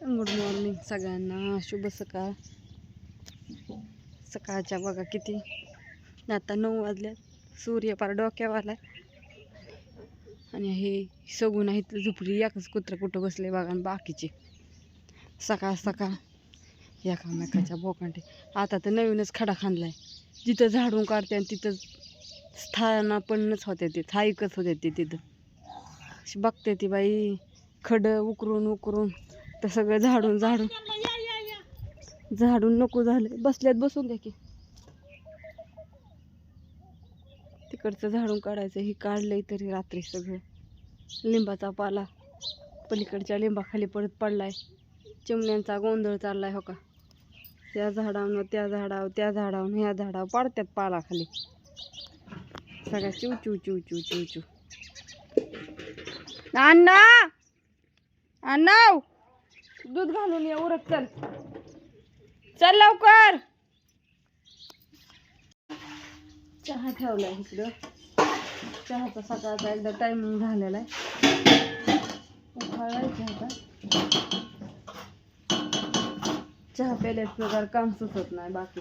Good morning सगळ्यांना. शुभ सकाळ. सकाळच्या बघा किती. आता नऊ वाजल्यात. सूर्य पार डोक्यावर आणि हे सगून आहे झुपडी एकच कुत्रं कुठं बसले बघा आणि बाकीचे. सकाळ सकाळ. एकामेकाच्या बोकांडे. आता तर नवीनच खडा खांदलाय. जिथं झाडून काढते आणि तिथं स्थानापन्नच होते ते थाईकच होते ते तिथं. अशी बघते ती बाई. खडं उकरून उकरून. तर सगळं झाडून झाडून. झाडून नको झालं. बसल्यात बसून द्या की. तिकडचं झाडून काढायचं ही काढलंय तरी रात्री सगळं. लिंबाचा पाला. पलीकडच्या लिंबाखाली पडत पडलाय. चिमण्यांचा गोंधळ चाललाय हो का? त्या झाडावर त्या झाडावर त्या झाडावर ह्या झाडावर पाडत्यात पालाखाली. सगळ्या चिव चिव चिव चिव चिव चिव. अण्णा! अण्णा! दूध घालून ये उरत चल. चल लवकर. चहा ठेवलाय इकडं. चहाचा सकाळचा एकदा टायमिंग झालेला आहे. उखाळायचा आता. चहा प्रकार काम सुचत नाही बाकी.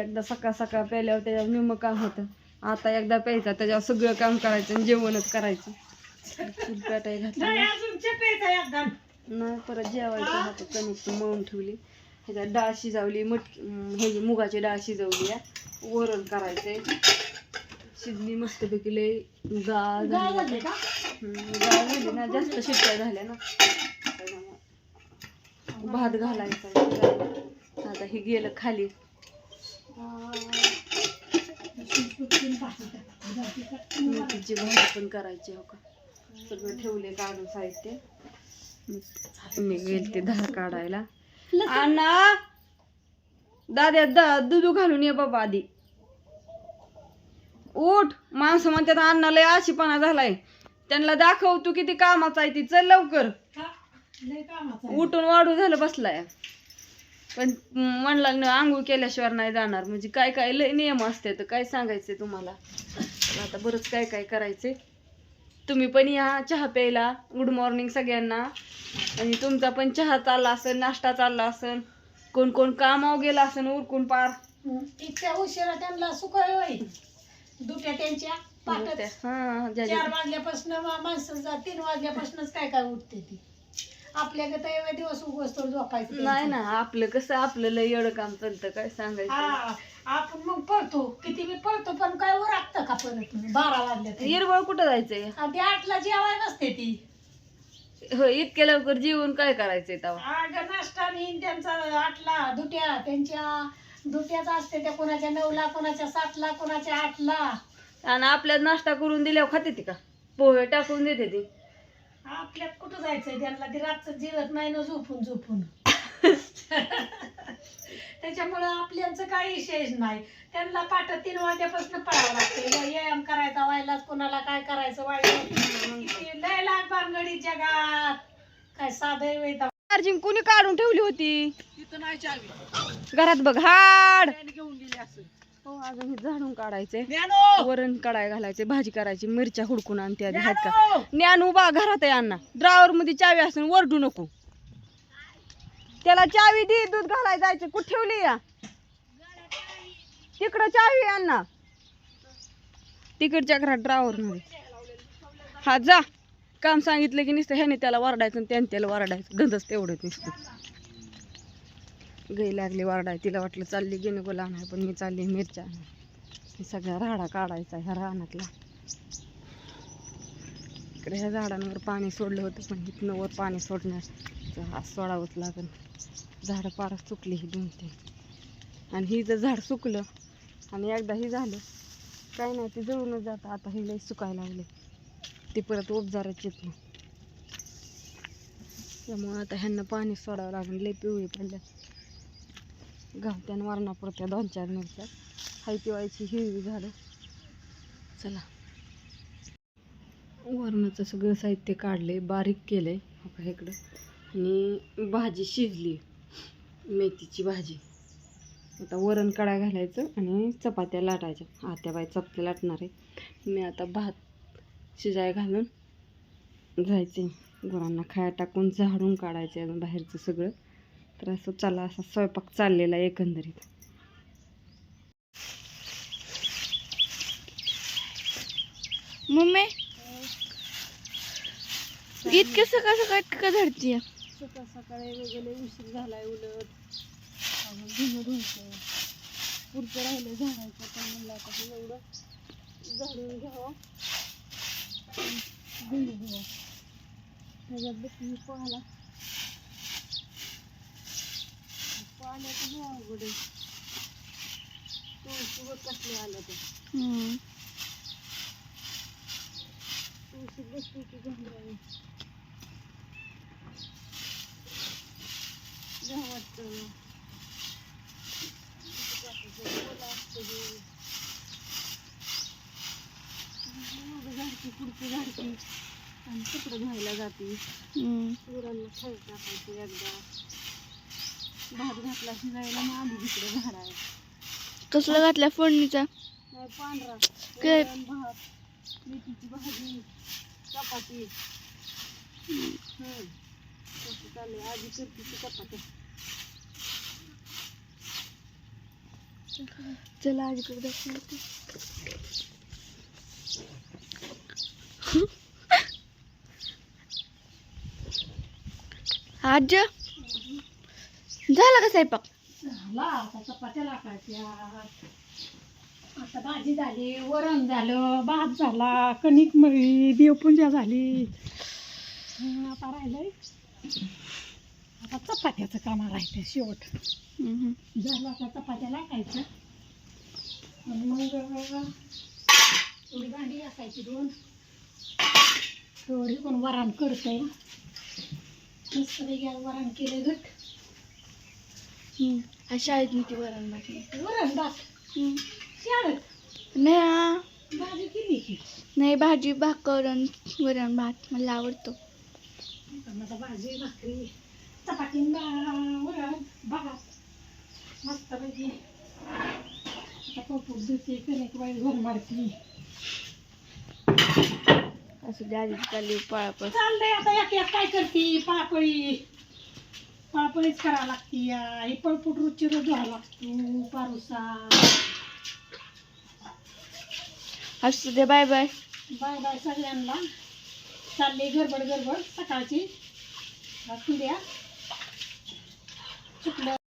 एकदा सकाळ सकाळ प्यायल्यावर त्याच्यावर निम काम होतं. आता एकदा प्यायचा त्याच्यावर सगळं काम करायचं आणि जेवणच करायचं. चूल पेटाय घातली. नाही परत जेवायचं हातात कणिक मळून ठेवली. ह्याच्यात डाळ शिजवली मटकी ह्याची मुगाची डाळ शिजवली आहे वरण करायचंय. शिजली मस्तपैकी लय गाळ गाळ झाली ना जास्त शिट्ट्या झाल्या ना. भात घालायचा आता हे गेलं खाली. मेथीची भाजी पण करायची हो का? सगळं ठेवले काढून साहित्य. मी गेल ते धार काढायला अण्णा! दाद्या दा दुधू घालून ये बाबा आधी. उठ! माणसं म्हणतात अण्णा लय आशीपणा झालाय. त्यांना दाखव तू किती कामाचा आहे ती. चल लवकर. उठून वाढू झालं बसलाय. पण म्हणला आंघोळ केल्याशिवाय नाही जाणार. म्हणजे काय काय लय नियम असते तर काय सांगायचे तुम्हाला? आता बरंच काय काय करायचे तुम्ही पण या चहा प्यायला. गुड मॉर्निंग सगळ्यांना. आणि तुमचा पण चहा चालला असेल नाश्ता चालला असेल. कोण कोण कामावर गेला असेल उरकून पार. इतक्या उशिरा त्यांना सुकाय होय. दुट्या त्यांच्या हा ज्या चार वाजल्यापासून माणसं जा तीन वाजल्यापासूनच काय काय उठते ती. आपल्या गत दिवस उगवस्तोर झोपायचं नाही ना आपलं कसं आपलं लय एवढं काम चालतं काय सांगायचं. हा. आपण मग पळतो किती बी पळतो पण काय उरकतं का परत बारा वाजल्या तरी. हिरवळ कुठं जायचंय? ती आठला जेवाय नसते ती. हो इतक्या लवकर जेवून काय करायचंय तेव्हा अगं नाश्ता नेईन त्यांचा आठला दुट्या त्यांच्या दुट्याच असते त्या कोणाच्या नऊला कोणाच्या सातला कोणाच्या आठला. आणि आपल्यात नाश्ता करून दिल्यावर खाते ती का? पोहे टाकून देते ती. आपल्यात कुठं जायचंय? त्यांना ती रातचं जेवत नाही ना झोपून झोपून. त्याच्यामुळं आपल्यांचं काही विशेष नाही. त्यांना पाठ तीन वाजल्यापासून पळावं लागतं व्यायाम करायचा व्हायलाच कोणाला काय करायचं व्हायला लय लाग भानगडी जगात. काय साधं चार्जिंग कुणी काढून ठेवली होती? तिथं नाही चावी. घरात बघ हाड. घेऊन गेली असं. हो अजून हे झाडून काढायचे वरण काढाय घालायचे भाजी करायची मिरच्या हुडकून आणते आधी आहेत का? ज्ञानो! ज्ञान उभा घरात आहे अण्णा. ड्रावर मध्ये चावी असून वरडू नको. त्याला चावी दे दूध घालाय जायचं. कुठे ठेवली या? तिकडं चावी आहे अण्णा तिकडच्या घरात ड्रावर मध्ये. हा जा. काम सांगितलं की नुसतं ह्याने त्याला वरडायचं आणि त्याने त्याला वरडायचं. गंधच तेवढंच नुसतं. गई लागली वरडाय. तिला वाटलं चालली गेली गोला आणाय पण मी चालली मिरच्या आणाय सगळा राडा काढायचा ह्या रानातला. इकडे ह्या झाडांवर पाणी सोडलं होतं पण इथनं वर पाणी सोडण्यास हा सोडावंच लागेल. झाडं पारच सुकली ही दोन तीन. आणि ही जर झाड सुकलं आणि एकदा ही झालं काय नाही ते जळूनच जातं. आता हे लई सुकायला लागले. ते परत उपजारच येत नाही. त्यामुळं आता ह्यांना पाणी सोडावं लागलं. लई पिवळी पडल्या गावत्यान वरणापुरत्या दोन चार मिरच्या. हाय पिवायची हिरवी झाडं. चला. वरणाचं सगळं साहित्य काढले बारीक केलंय. हो बघा इकडं? आणि भाजी शिजली. मेथीची भाजी. आता वरण कढा घालायचं आणि चपात्या लाटायच्या. आत्या बाई चपात्या लाटणार आहे. मी आता भात शिजाय घालून जायचे. गुरांना खाया टाकून झाडून काढायचं आहे बाहेरचं सगळं. तर असं चला असा स्वयंपाक चाललेला आहे एकंदरीत. मम्मी इतके सकाळ सकाळ का धरती सकाळ सकाळी वगैरे उशीर झालाय उलट. धुणं धुवायचं पुढचं राहिलं झाडायचं पण म्हणलं आता हे एवढं झाडून घ्यावं. धुणं धुवा. त्याच्यात बसली पाहाला. पाण्याचं लय अवघड आहे. तुळशी बघ कसले आलं ते तुळशी बसली की घाबरावी झाडकी पुढची झाडकी आणि तिकडं घ्यायला जाते गुरांना खायला टाकायचं एकदा भात घातला शिजायला मग तिकडे कसला घातल्या फोडणीचा पांढरा? वरण, भात मेथीची भाजी चपाती हम्म. तसं चाललंय आधी करते ती चला आजीकडे दाखवते आज झाला का स्वयंपाक? झाला आता चपात्या आता भाजी झाली वरण झालं भात झाला कणिक मळी देवपूजा झाली. आता राहिलंय. आता चपात्याचं काम राहते शेवट. झालं आता चपात्या लागायचं आणि मग थोडी भांडी घासायची दोन. थोडी कोण वरण करतोय. मस्त वेगळ्या वरण केलं घट. शाळेत मी ती वरण भाजी. वरण भात. शाळेत. नाही भाजी केली की. नाही भाजी भाकर वरण भात. मला आवडतो. आता भाजी भाकरी चपाती न बा- वरण भात. मस्त पैकी. आता पोपूट देते कणिक बाई घर मारती. असं आजी चालली पळापळ चाललंय आता एक एक काय करते पापळी पापळीच करावं लागती हे पळपूट रोजची रोज घ्यावं लागतो पारुसा. असू दे बाय बाय. बाय बाय सगळ्यांना. चालली गडबड गडबड. सकाळची. असू द्या चुकलं.